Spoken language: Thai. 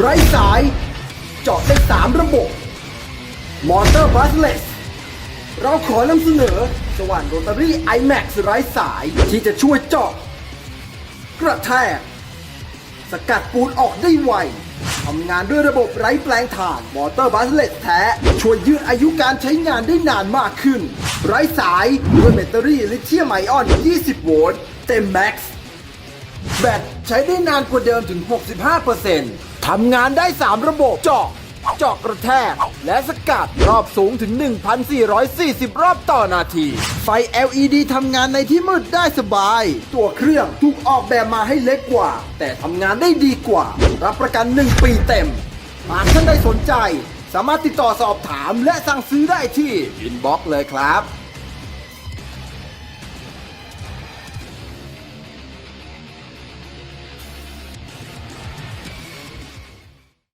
ไร้สาย เจาะได้3ระบบ มอเตอร์บัสเลสเราขอนำเสนอสว่านโรตารี่ iMax ไร้สายที่จะช่วยเจาะ กระแทก สกัดปูนออกได้ไวทำงานด้วยระบบไร้แปลงถ่านมอเตอร์บัสเลสแท้ ช่วยยืดอายุการใช้งานได้นานมากขึ้น ไร้สายด้วยแบตเตอรี่ลิเธียมไอออน 20 โวลต์เต็มแม็กซ์แบตใช้ได้นานกว่าเดิมถึง 65% ทำงานได้ 3 ระบบเจาะเจาะกระแทก และสกัดรอบสูงถึง 1,440 รอบต่อนาที ไฟ LED ทำงานในที่มืดได้สบาย ตัวเครื่องถูกออกแบบมาให้เล็กกว่า แต่ทำงานได้ดีกว่า รับประกัน 1 ปีเต็ม หากท่านใดสนใจ สามารถติดต่อสอบถามและสั่งซื้อได้ที่อินบ็อกซ์เลยครับ